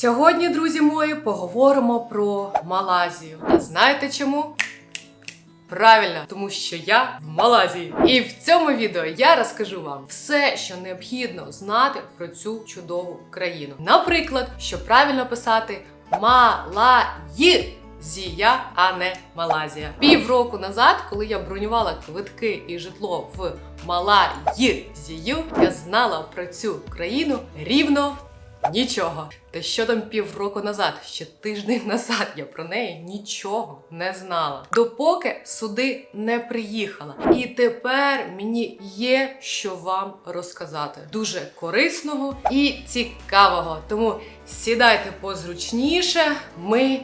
Сьогодні, друзі мої, поговоримо про Малазію. А знаєте чому? Правильно, тому що я в Малазії. І в цьому відео я розкажу вам все, що необхідно знати про цю чудову країну. Наприклад, що правильно писати Малаї. Зія, а не Малазія. Півроку назад, коли я бронювала квитки і житло в Малаїзію, я знала про цю країну рівно нічого. Та що там півроку назад, ще тиждень назад я про неї нічого не знала. Допоки сюди не приїхала. І тепер мені є що вам розказати. Дуже корисного і цікавого. Тому сідайте позручніше. Ми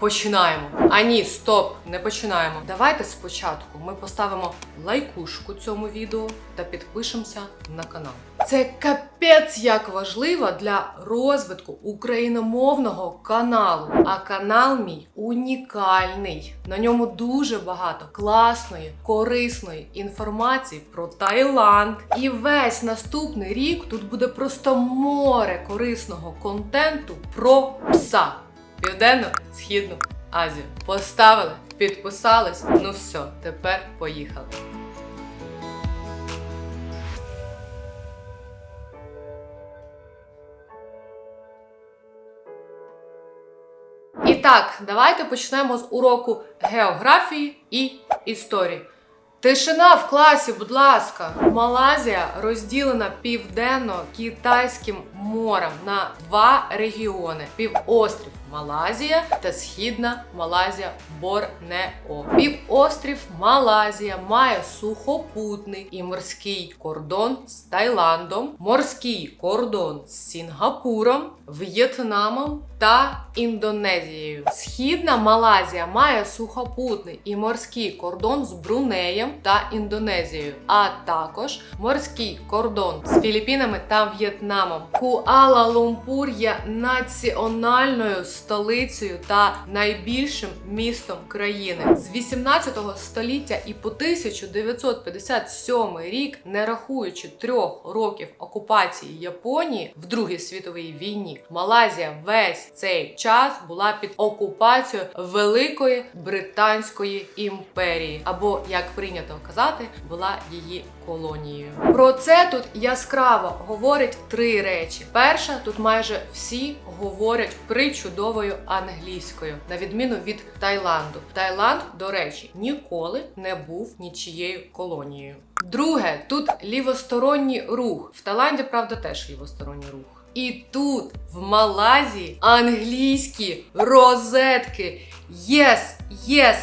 Починаємо. А ні, стоп, не починаємо. Давайте спочатку ми поставимо лайкушку цьому відео та підпишемося на канал. Це капець як важливо для розвитку україномовного каналу. А канал мій унікальний. На ньому дуже багато класної, корисної інформації про Таїланд. І весь наступний рік тут буде просто море корисного контенту про пса. Південно-східну Азію. Поставили, підписались. Ну все, тепер поїхали. І так, давайте почнемо з уроку географії і історії. Тишина в класі, будь ласка. Малазія розділена південно-китайським морем на два регіони: півострів Малазія та східна Малазія Борнео. Півострів Малазія має сухопутний і морський кордон з Таїландом, морський кордон з Сінгапуром, В'єтнамом та Індонезією. Східна Малазія має сухопутний і морський кордон з Брунеєм та Індонезією, а також морський кордон з Філіппінами та В'єтнамом. Куала-Лумпур є національною столицею та найбільшим містом країни. З 18 століття і по 1957 рік, не рахуючи трьох років окупації Японії в Другій світовій війні, Малайзія весь цей час була під окупацією Великої Британської імперії, або як прийнято казати, була її колонією. Про це тут яскраво говорять три речі. Перша, тут майже всі говорять причудовою англійською, на відміну від Таїланду. Таїланд, до речі, ніколи не був нічією колонією. Друге, тут лівосторонній рух. В Таїланді, правда, теж лівосторонній рух. І тут, в Малазії, англійські розетки. Єс, єс,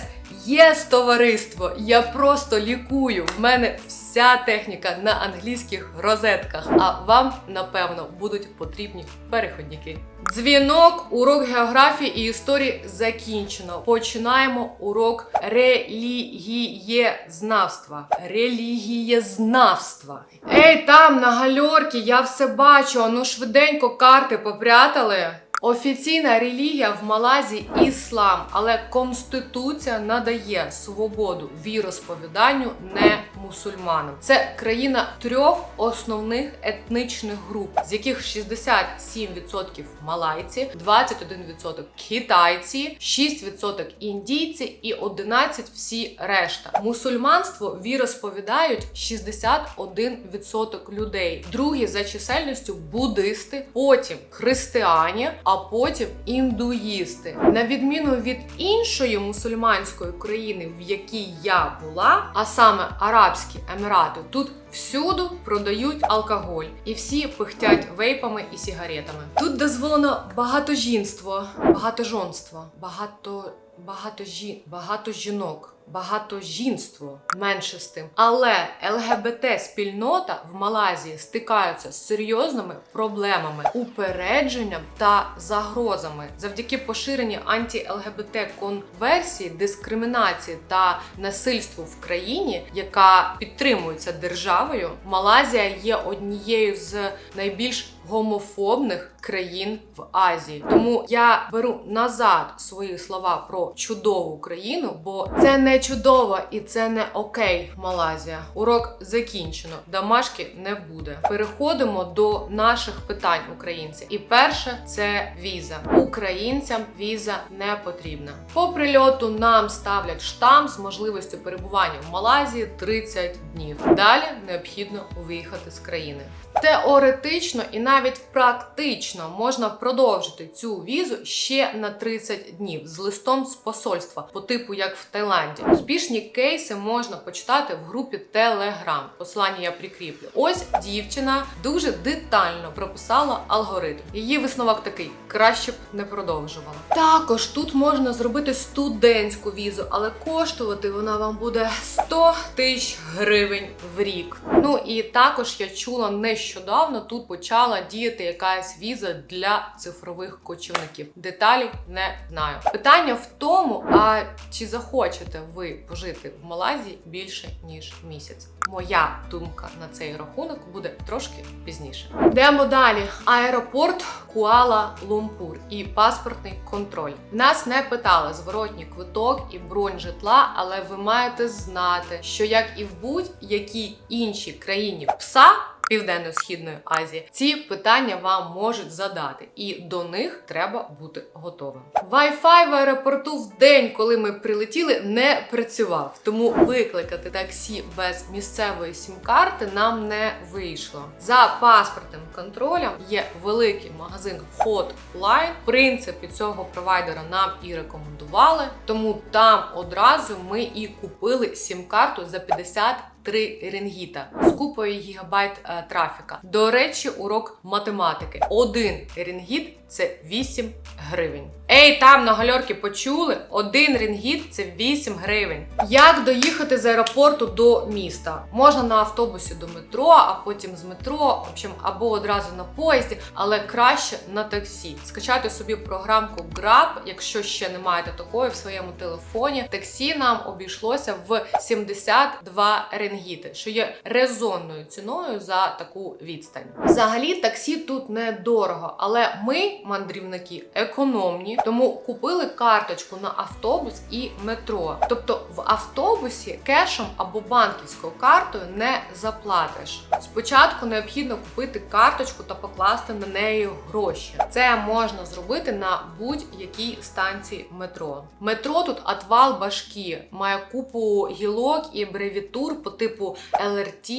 єс, товариство! Я просто лікую. В мене вся техніка на англійських розетках. А вам, напевно, будуть потрібні переходники. Дзвінок, урок географії і історії закінчено. Починаємо урок релігієзнавства. Релігієзнавства. Ей, там на гальорці, я все бачу. Ану швиденько карти попрятали. Офіційна релігія в Малазі іслам, але конституція надає свободу віросповіданню не мусульманам. Це країна трьох основних етнічних груп, з яких 67% малайці, 21% китайці, 6% індійці і 11% всі решта. Мусульманство віросповідають 61% людей. Другі за чисельністю буддисти, потім християні а потім індуїсти. На відміну від іншої мусульманської країни, в якій я була, а саме Арабські Емірати, тут всюду продають алкоголь, і всі пихтять вейпами і сігаретами. Тут дозволено багатожінство, багатожонство, багато. Багато жін, багато жінок, багато жінство менше з тим. Але ЛГБТ спільнота в Малайзії стикаються з серйозними проблемами, упередженням та загрозами завдяки поширенні анті-ЛГБТ конверсії, дискримінації та насильству в країні, яка підтримується державою. Малайзія є однією з найбільш гомофобних країн в Азії. Тому я беру назад свої слова про чудову країну, бо це не чудово і це не окей, Малайзія. Урок закінчено. Домашки не буде. Переходимо до наших питань українців. І перше це віза. Українцям віза не потрібна. По прильоту нам ставлять штамп з можливістю перебування в Малайзії 30 днів. Далі необхідно виїхати з країни. Теоретично і навіть практично можна продовжити цю візу ще на 30 днів з листом з посольства, по типу як в Таїланді. Успішні кейси можна почитати в групі Telegram. Посилання я прикріплю. Ось дівчина дуже детально прописала алгоритм. Її висновок такий: краще б не продовжувала. Також тут можна зробити студентську візу, але коштувати вона вам буде 100 тисяч гривень в рік. Ну і також я чула нещодавно тут почала діяти якась віза для цифрових кочівників. Деталі не знаю. Питання в тому, а чи захочете ви пожити в Малайзії більше ніж місяць? Моя думка на цей рахунок буде трошки пізніше. Йдемо далі. Аеропорт Куала Лумпур і паспортний контроль. Нас не питали зворотній квиток і бронь житла, але ви маєте знати, що як і в будь-якій іншій країні пса. Південно-східної Азії ці питання вам можуть задати, і до них треба бути готовим. Wi-Fi в аеропорту в день, коли ми прилетіли, не працював, тому викликати таксі без місцевої сім-карти нам не вийшло. За паспортним контролем є великий магазин Hotline. В принципі, цього провайдера нам і рекомендували, тому там одразу ми і купили сім-карту за 50 3 ренгіта з купою гігабайт е, трафіка. До речі, урок математики. Один ренгіт це 8 гривень. Ей, там на гальорки почули? Один ренгіт це 8 гривень. Як доїхати з аеропорту до міста? Можна на автобусі до метро, а потім з метро, в общем, або одразу на поїзді, але краще на таксі. Скачати собі програмку Grab, якщо ще не маєте такої в своєму телефоні. Таксі нам обійшлося в 72 ренгіти, що є резонною ціною за таку відстань. Взагалі, таксі тут недорого, але ми, мандрівники, економні, тому купили карточку на автобус і метро. Тобто в автобусі кешем або банківською картою не заплатиш. Спочатку необхідно купити карточку та покласти на неї гроші. Це можна зробити на будь-якій станції метро. Метро тут отвал башки, має купу гілок і абревіатур по типу LRT,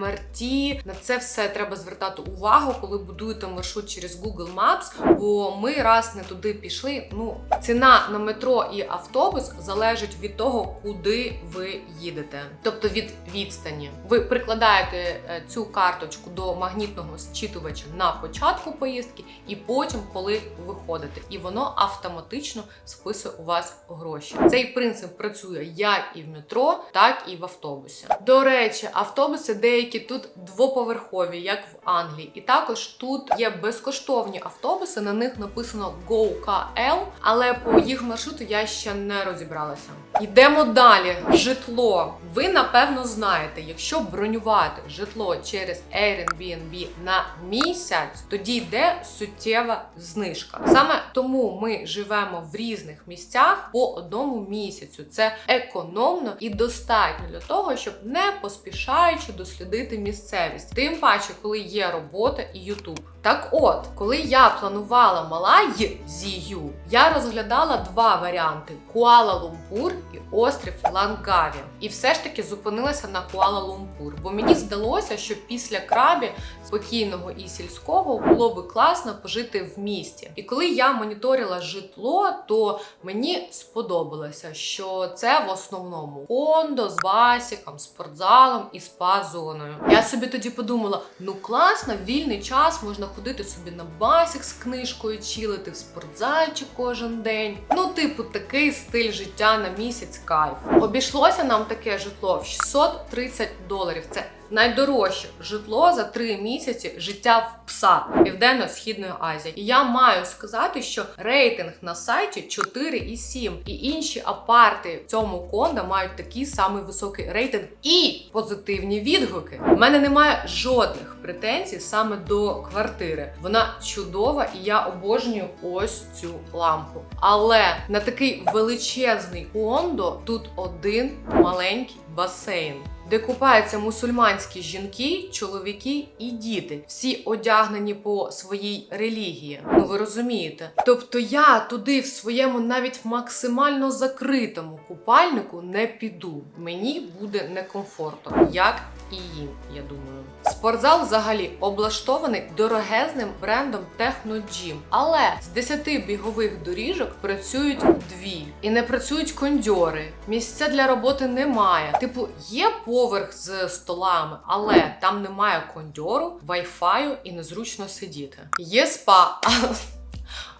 MRT. На це все треба звертати увагу, коли будуєте маршрут через Google Maps, бо ми раз не туди пішли. Ну, ціна на метро і автобус залежить від того, куди ви їдете, тобто від відстані. Ви прикладаєте е, цю карточку до магнітного зчитувача на початку поїздки, і потім, коли виходите, і воно автоматично списує у вас гроші. Цей принцип працює як і в метро, так і в автобусі. До речі, автобуси деякі тут двоповерхові, як в Англії, і також тут є безкоштовні автобуси. На них написано GoKL, але по їх маршруту я ще не розібралася. Йдемо далі. Житло. Ви напевно знаєте, якщо бронювати житло через Airbnb на місяць, тоді йде суттєва знижка. Саме тому ми живемо в різних місцях по одному місяцю. Це економно і достатньо для того, щоб не поспішаючи дослідити місцевість. Тим паче, коли є робота і Ютуб. Так от, коли я планувала Малайзію, я розглядала два варіанти: Куала-Лумпур і острів Лангаві. І все ж таки зупинилася на Куала-Лумпур, бо мені здалося, що після крабі спокійного і сільського було би класно пожити в місті. І коли я моніторила житло, то мені сподобалося, що це в основному кондо з басіком, спортзалом і спа-зоною. Я собі тоді подумала: ну класно, вільний час можна ходити собі на басік з книжкою, чилити в спортзальчик кожен день. Ну, типу, такий стиль життя на місяць кайф. Обійшлося нам таке житло в 630 доларів. Це найдорожче житло за три місяці життя в пса Південно-Східної Азії. І я маю сказати, що рейтинг на сайті 4,7. І інші апарти в цьому кондо мають такий самий високий рейтинг і позитивні відгуки. У мене немає жодних претензій саме до квартири. Вона чудова, і я обожнюю ось цю лампу. Але на такий величезний кондо тут один маленький басейн. Де купаються мусульманські жінки, чоловіки і діти, всі одягнені по своїй релігії. Ну ви розумієте? Тобто я туди в своєму навіть максимально закритому купальнику не піду. Мені буде некомфортно, як і їм, я думаю. Спортзал взагалі облаштований дорогезним брендом Техноджім, Але з 10 бігових доріжок працюють дві і не працюють кондьори. Місця для роботи немає. Типу, є поверх з столами, але там немає кондьору, вайфаю і незручно сидіти. Є спа.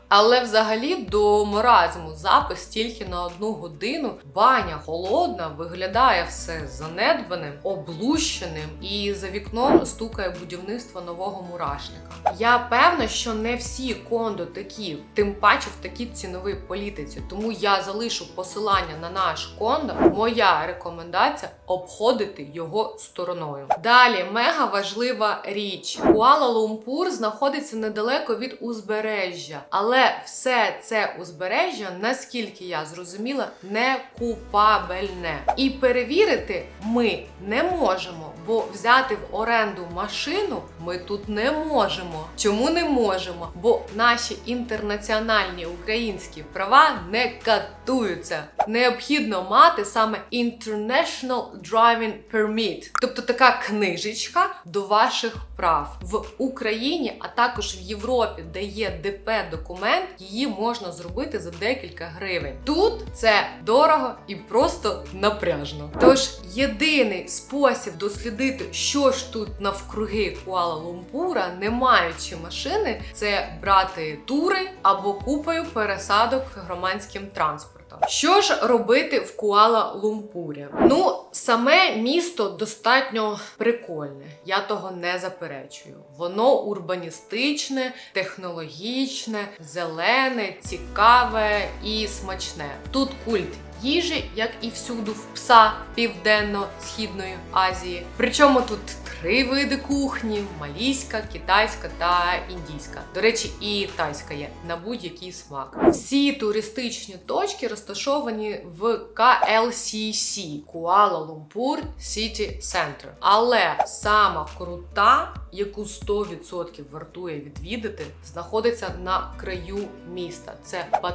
Але взагалі до маразму запис тільки на одну годину. Баня холодна, виглядає все занедбаним, облущеним, і за вікном стукає будівництво нового мурашника. Я певна, що не всі кондо такі, тим паче в такій ціновій політиці. Тому я залишу посилання на наш кондо. Моя рекомендація обходити його стороною. Далі мега важлива річ: Куала-Лумпур знаходиться недалеко від узбережжя, але все це узбережжя, наскільки я зрозуміла, не купабельне. І перевірити ми не можемо, бо взяти в оренду машину ми тут не можемо. Чому не можемо? Бо наші інтернаціональні українські права не катуються. Необхідно мати саме International Driving Permit, тобто така книжечка до ваших прав в Україні, а також в Європі, де є ДП документ, її можна зробити за декілька гривень. Тут це дорого і просто напряжно. Тож єдиний спосіб дослідити, що ж тут навкруги Куала-Лумпура, не маючи машини, це брати тури або купою пересадок громадським транспортом. Що ж робити в Куала-Лумпурі? Ну, саме місто достатньо прикольне, я того не заперечую. Воно урбаністичне, технологічне, зелене, цікаве і смачне. Тут культ. Їжі, як і всюди в пса Південно-Східної Азії. Причому тут три види кухні: малійська, китайська та індійська. До речі, і тайська є на будь-який смак. Всі туристичні точки розташовані в KLCC Lumpur City Center. Але сама крута, яку 100% вартує відвідати, знаходиться на краю міста. Це Бат...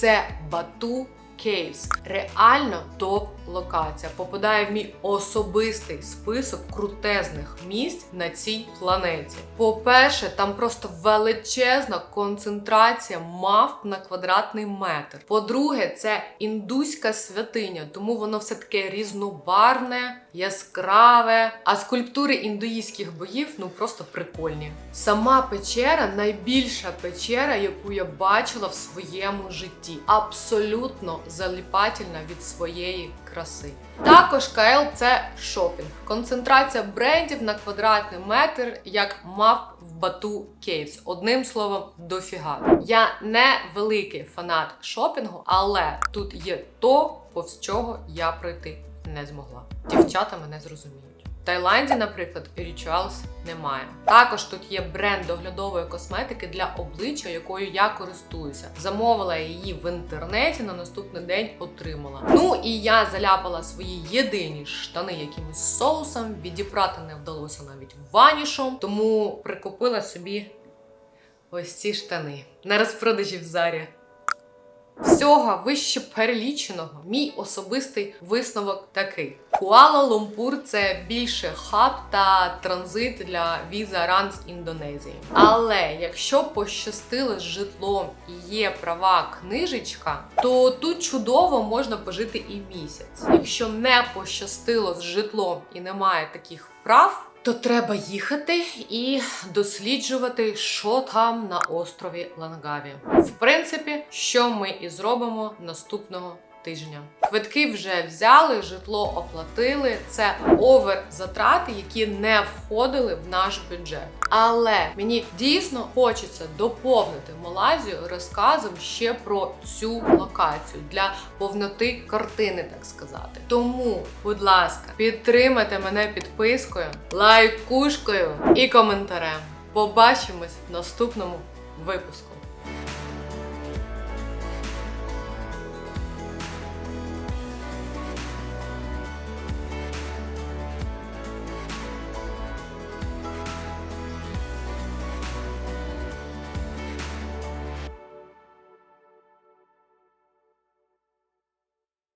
Це Бату Кейвс. Реально топ-локація. Попадає в мій особистий список крутезних місць на цій планеті. По-перше, там просто величезна концентрація мавп на квадратний метр. По-друге, це індуська святиня, тому воно все таке різнобарне, яскраве. А скульптури індуїзьких богів ну просто прикольні. Сама печера найбільша печера, яку я бачила в своєму житті. Абсолютно заліпательна від своєї краси. Також КЛ це шопінг. Концентрація брендів на квадратний метр, як мав в Бату Кейвс. Одним словом, дофіга. Я не великий фанат шопінгу, але тут є то, повз чого я пройти не змогла. Дівчата мене зрозуміють. В Таїланді, наприклад, Rituals немає. Також тут є бренд доглядової косметики для обличчя, якою я користуюся. Замовила її в інтернеті, на наступний день отримала. Ну і я заляпала свої єдині штани якимось соусом. Відіпрати не вдалося навіть ванішом, тому прикупила собі ось ці штани на розпродажі в зарі. Всього вище переліченого, мій особистий висновок такий: Куала-Лумпур це більше хаб та транзит для віза ран з Індонезії. Але якщо пощастило з житлом і є права книжечка, то тут чудово можна пожити і місяць. Якщо не пощастило з житлом і немає таких прав. То треба їхати і досліджувати, що там на острові Лангаві. В принципі, що ми і зробимо наступного тижня. Квитки вже взяли, житло оплатили. Це овер затрати, які не входили в наш бюджет. Але мені дійсно хочеться доповнити Малайзію розказом ще про цю локацію для повноти картини, так сказати. Тому, будь ласка, підтримайте мене підпискою, лайкушкою і коментарем. Побачимось в наступному випуску.